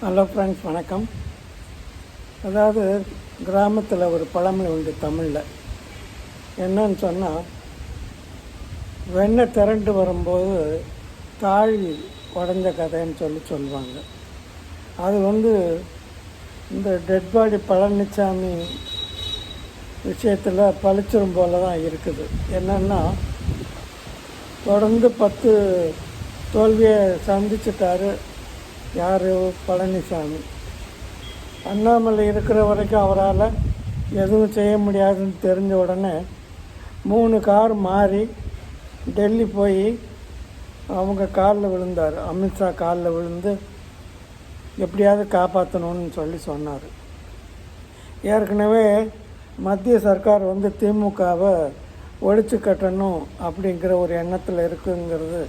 Hello friends வணக்கம். அதாவது கிராமத்தில் ஒரு பழமொழி உண்டு தமிழில். என்னன்னு சொன்னால் வெண்ணெய் திரண்டு வரும்போது தாழி உடஞ்ச கதைன்னு சொல்லி சொல்லுவாங்க. அது வந்து இந்த டெட் பாடி பழனிசாமி விஷயத்தில் பளிச்சிரும் போல தான் இருக்குது. என்னென்னா தொடர்ந்து பத்து தோல்வியை சந்திச்சிட்டாரு. யார்? பழனிசாமி. அண்ணாமலை இருக்கிற வரைக்கும் அவரால் எதுவும் செய்ய முடியாதுன்னு தெரிஞ்ச உடனே மூணு கார் மாறி டெல்லி போய் அவங்க காலில் விழுந்தார். அமித்ஷா காலில் விழுந்து எப்படியாவது காப்பாற்றணும்னு சொல்லி சொன்னார். ஏற்கனவே மத்திய சர்க்கார் வந்து திமுகவை ஒழிச்சு கட்டணும் அப்படிங்கிற ஒரு எண்ணத்தில் இருக்குங்கிறது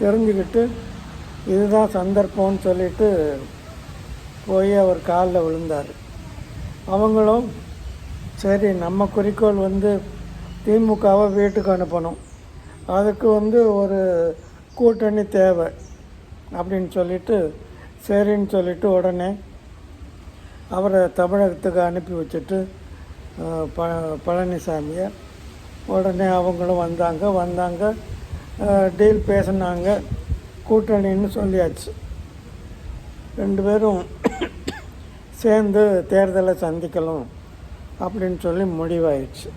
தெரிஞ்சுக்கிட்டு இதுதான் சந்தர்ப்பம்னு சொல்லிட்டு போய் அவர் காலில் விழுந்தார். அவங்களும் சரி நம்ம குறிக்கோள் வந்து திமுகவை வீட்டுக்கு அனுப்பணும். அதுக்கு வந்து ஒரு கூட்டணி தேவை அப்படின்னு சொல்லிட்டு சரின்னு சொல்லிட்டு உடனே அவரை தமிழகத்துக்கு அனுப்பி வச்சுட்டு ப பழனிசாமியை உடனே அவங்களும் வந்தாங்க. வந்தாங்க டீல் பேசினாங்க. கூட்டணின்னு சொல்லியாச்சு. ரெண்டு பேரும் சேர்ந்து தேர்தலை சந்திக்கலாம் அப்படின்னு சொல்லி முடிவாயிடுச்சு.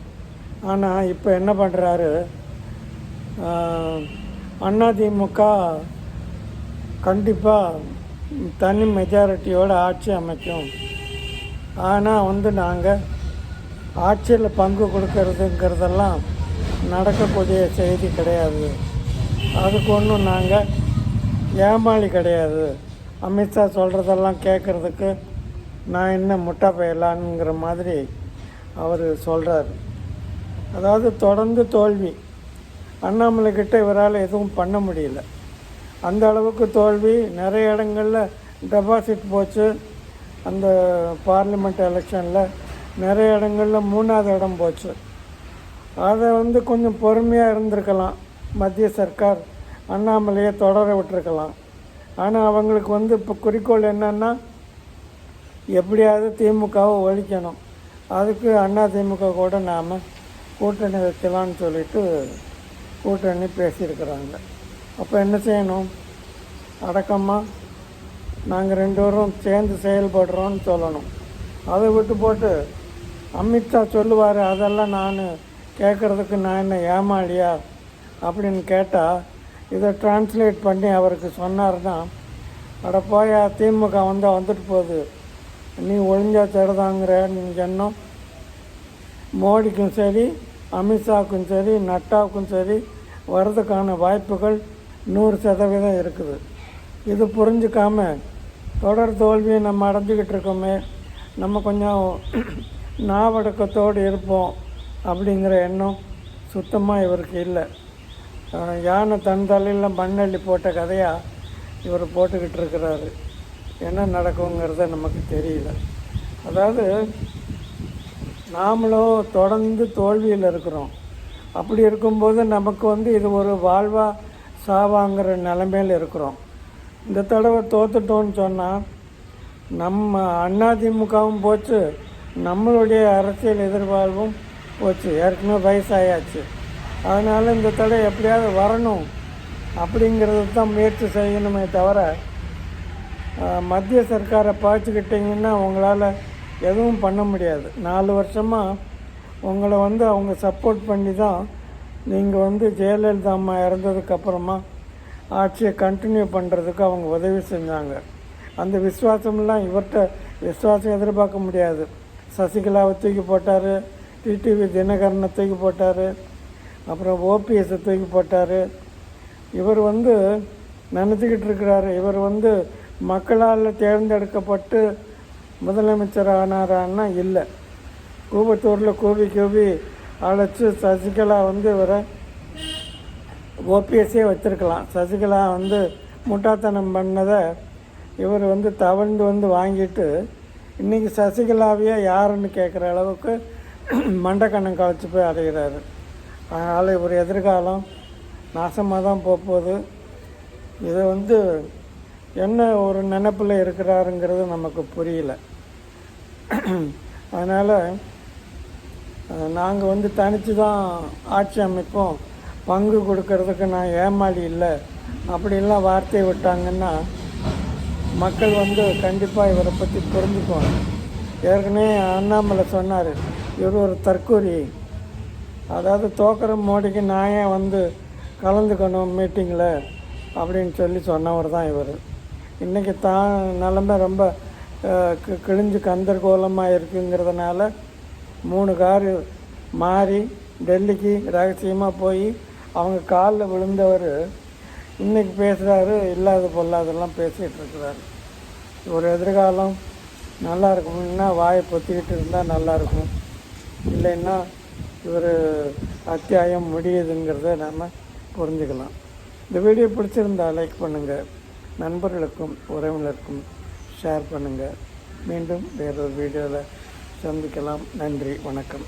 ஆனால் இப்போ என்ன பண்ணுறாரு அதிமுக கண்டிப்பாக தனி மெஜாரிட்டியோட ஆட்சி அமைக்கும். ஆனால் வந்து நாங்கள் ஆட்சியில் பங்கு கொடுக்கறதுங்கிறதெல்லாம் நடக்கக்கூடிய செய்தி கிடையாது. அதுக்கு ஒன்றும் நாங்கள் ஏமாளி கிடையாது. அமித்ஷா சொல்கிறதெல்லாம் கேட்குறதுக்கு நான் என்ன முட்டா போயிடலான்ங்கிற மாதிரி அவர் சொல்கிறார் அதாவது தொடர்ந்து தோல்வி. அண்ணாமலை கிட்ட இவரால் எதுவும் பண்ண முடியல. அந்த அளவுக்கு தோல்வி. நிறைய இடங்களில் டெபாசிட் போச்சு. அந்த பார்லிமெண்ட் எலெக்ஷனில் நிறைய இடங்களில் மூணாவது இடம் போச்சு. அதை வந்து கொஞ்சம் பொறுமையாக இருந்திருக்கலாம். மத்திய சர்க்கார் அண்ணாமலையை தொடர விட்டுருக்கலாம். ஆனால் அவங்களுக்கு வந்து இப்போ குறிக்கோள் என்னென்னா எப்படியாவது திமுகவை ஒழிக்கணும். அதுக்கு அண்ணா திமுக கூட நாம் கூட்டணி வைக்கலாம்னு சொல்லிட்டு கூட்டணி பேசியிருக்கிறாங்க. அப்போ என்ன செய்யணும்? அடக்கமாக நாங்கள் ரெண்டு பேரும் சேர்ந்து செயல்படுறோம்னு சொல்லணும். அதை விட்டு போட்டு அமித்ஷா சொல்லுவார் அதெல்லாம் நான் கேட்குறதுக்கு நான் என்ன ஏமாளியா? அப்படின்னு கேட்டால் இதை டிரான்ஸ்லேட் பண்ணி அவருக்கு சொன்னார்னா அட போய் திமுக வந்தால் வந்துட்டு போகுது. நீ ஒழிஞ்சா தருதாங்கிற நீங்கள் எண்ணம். மோடிக்கும் சரி அமித்ஷாவுக்கும் சரி நட்டாவுக்கும் சரி வர்றதுக்கான வாய்ப்புகள் நூறு சதவீதம் இருக்குது. இது புரிஞ்சுக்காம தொடர் தோல்வியை நம்ம அடைஞ்சிக்கிட்டு இருக்கோமே நம்ம கொஞ்சம் நாவடக்கத்தோடு இருப்போம் அப்படிங்கிற எண்ணம் சுத்தமாக இவருக்கு இல்லை. யானை தன் தலையில் மண்ணள்ளி போட்ட கதையாக இவர் போட்டுக்கிட்டு இருக்கிறாரு. என்ன நடக்குங்கிறத நமக்கு தெரியல. அதாவது நாமளும் தொடர்ந்து தோல்வியில் இருக்கிறோம். அப்படி இருக்கும்போது நமக்கு வந்து இது ஒரு வாழ்வா சாவாங்கிற நிலைமையில் இருக்கிறோம். இந்த தடவை தோத்துட்டோன்னு சொன்னால் நம்ம அதிமுகவும் போச்சு நம்மளுடைய அரசியல் எதிர்வாழ்வும் போச்சு. ஏற்கனவே வயசாயாச்சு. அதனால் இந்த தடவை எப்படியாவது வரணும் அப்படிங்கிறது தான் முயற்சி செய்யணுமே தவிர மத்திய சர்க்காரை பாய்ச்சிக்கிட்டிங்கன்னா உங்களால் எதுவும் பண்ண முடியாது. நாலு வருஷமாக உங்களை வந்து அவங்க சப்போர்ட் பண்ணி தான் நீங்கள் வந்து ஜெயலலிதா அம்மா இறந்ததுக்கப்புறமா ஆட்சியை கண்டினியூ பண்ணுறதுக்கு அவங்க உதவி செஞ்சாங்க. அந்த விசுவாசம்லாம் இவர்கிட்ட விஸ்வாசம் எதிர்பார்க்க முடியாது. சசிகலாவை தூக்கி போட்டார் டிடிவி தினகரனை தூக்கி போட்டார் அப்புறம் ஓபிஎஸை தூக்கி போட்டார். இவர் வந்து நினச்சிக்கிட்டு இருக்கிறாரு. இவர் வந்து மக்களால் தேர்ந்தெடுக்கப்பட்டு முதலமைச்சர் ஆனாரான்னா இல்லை. கூபத்தூரில் கூவி கூவி அழைச்சி சசிகலா வந்து இவரை ஓபிஎஸ்ஸே வச்சுருக்கலாம். சசிகலா வந்து முட்டாத்தனம் பண்ணதை இவர் வந்து தவழ்ந்து வந்து வாங்கிட்டு இன்றைக்கி சசிகலாவையே யாருன்னு கேட்குற அளவுக்கு மண்டக்கண்ணம் கழிச்சு போய் அடைகிறாரு அதனால் இவர் எதிர்காலம் நாசமாக தான் போக போகுது. இதை வந்து என்ன ஒரு நினப்பில் இருக்கிறாருங்கிறது நமக்கு புரியல. அதனால் நாங்கள் வந்து தனித்து தான் ஆட்சி அமைப்போம். பங்கு கொடுக்கறதுக்கு நான் ஏமாளி இல்லை. அப்படின்லாம் வார்த்தையை விட்டாங்கன்னா மக்கள் வந்து கண்டிப்பாக இவரை பற்றி புரிஞ்சுக்குவாங்க. ஏற்கனவே அண்ணாமலை சொன்னார் இவர் ஒரு தற்கூரி அதாவது தோக்கிற மோடிக்கு நான் ஏன் வந்து கலந்துக்கணும் மீட்டிங்கில் அப்படின்னு சொல்லி சொன்னவர் தான் இவர். இன்றைக்கி தான் நிலமை ரொம்ப கி- கிழிஞ்சு கந்தர்கோலமாக இருக்குங்கிறதுனால மூணு காரு மாறி டெல்லிக்கு ரகசியமாக போய் அவங்க காலில் விழுந்தவர் இன்றைக்கி பேசுகிறாரு இல்லாத பொல்லாதெல்லாம் பேசிகிட்டு இருக்கிறாரு. ஒரு எதிர்காலம் நல்லா இருக்கும்னா வாயை பொத்திக்கிட்டு இருந்தால் நல்லா இருக்கும். இல்லைன்னா இவர் அத்தியாயம் முடியுதுங்கிறத நாம் புரிஞ்சுக்கலாம். இந்த வீடியோ பிடிச்சிருந்தா லைக் பண்ணுங்கள் நண்பர்களுக்கும் உறவினருக்கும் ஷேர் பண்ணுங்கள் மீண்டும் வேறொரு வீடியோவில் சந்திக்கலாம். நன்றி. வணக்கம்.